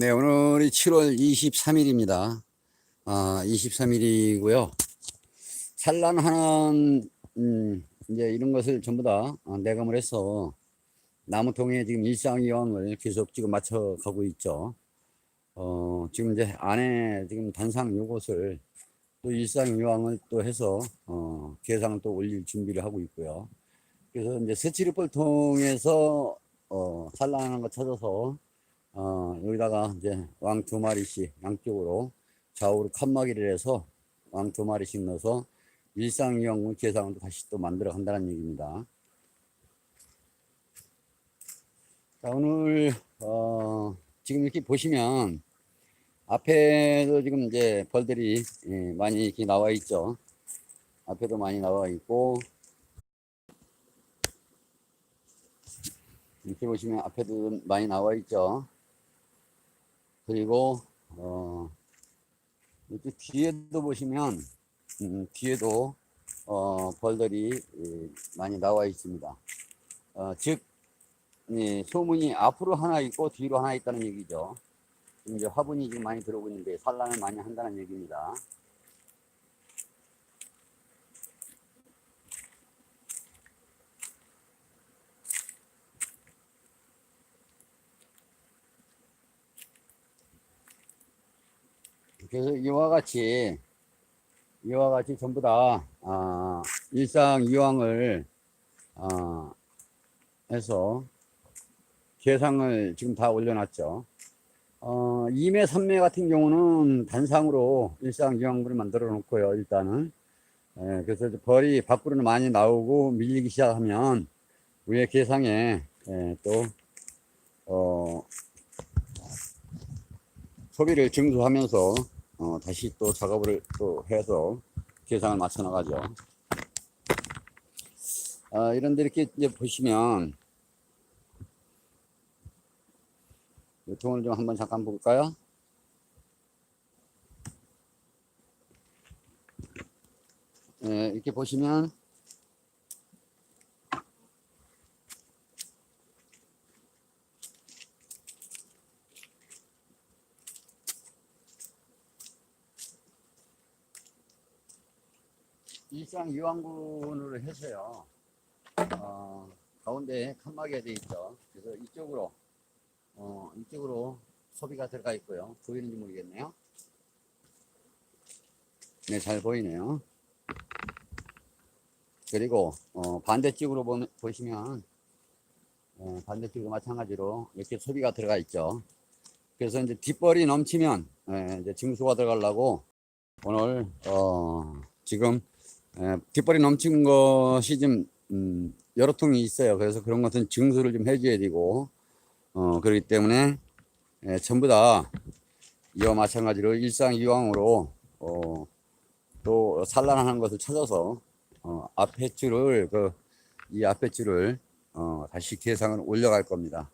네, 오늘이 7월 23일입니다. 아, 23일이고요. 산란하는, 음, 이제 이런 것을 전부 다 어, 내감을 해서 나무통에 지금 일상이왕을 계속 지금 맞춰 가고 있죠. 어, 지금 이제 안에 지금 단상 요것을 또 일상이왕을 또 해서, 어, 계상을 또 올릴 준비를 하고 있고요. 그래서 이제 스치리폴 통해서, 어, 산란하는 거 찾아서 어, 여기다가 이제 왕 두 마리씩 양쪽으로 좌우로 칸막이를 해서 왕 두 마리씩 넣어서 일상이용 계상을 다시 또 만들어 간다는 얘기입니다. 자, 오늘, 어, 지금 이렇게 보시면 앞에도 지금 이제 벌들이 예, 많이 이렇게 나와 있죠. 앞에도 많이 나와 있고, 이렇게 보시면 앞에도 많이 나와 있죠. 그리고 어 이렇게 뒤에도 보시면 음, 뒤에도 어 벌들이 예, 많이 나와 있습니다. 어, 즉 예, 소문이 앞으로 하나 있고 뒤로 하나 있다는 얘기죠. 이제 화분이 지금 많이 들어오고 있는데 산란을 많이 한다는 얘기입니다. 그래서 이와 같이 이와 같이 전부 다 아, 일상 이왕을 아, 해서 계상을 지금 다 올려놨죠. 어, 2매, 3매 같은 경우는 단상으로 일상 이왕물을 만들어 놓고요. 일단은 예, 그래서 벌이 밖으로는 많이 나오고 밀리기 시작하면 위에 계상에 예, 또 어, 소비를 증수하면서 어, 다시 또 작업을 또 해서 계상을 맞춰 나가죠. 아, 이런데 이렇게 이제 보시면 이 통을 좀 한번 잠깐 볼까요? 예, 이렇게 보시면 일상 유황군으로 해서요. 어, 가운데 칸막이가 되어 있죠. 그래서 이쪽으로 어, 이쪽으로 소비가 들어가 있고요. 보이는지 모르겠네요. 네, 잘 보이네요. 그리고 어, 반대쪽으로 보, 보시면 어, 반대쪽도 마찬가지로 이렇게 소비가 들어가 있죠. 그래서 이제 뒷벌이 넘치면 예, 이제 증수가 들어가려고 오늘 어, 지금 예, 뒷벌이 넘친 것이 좀 음, 여러 통이 있어요. 그래서 그런 것은 증수를 좀 해줘야 되고 어, 그렇기 때문에 예, 전부 다 이와 마찬가지로 일상 이왕으로 어, 또 산란하는 것을 찾아서 어, 앞에 줄을 그 이 앞에 줄을 어, 다시 계상을 올려갈 겁니다.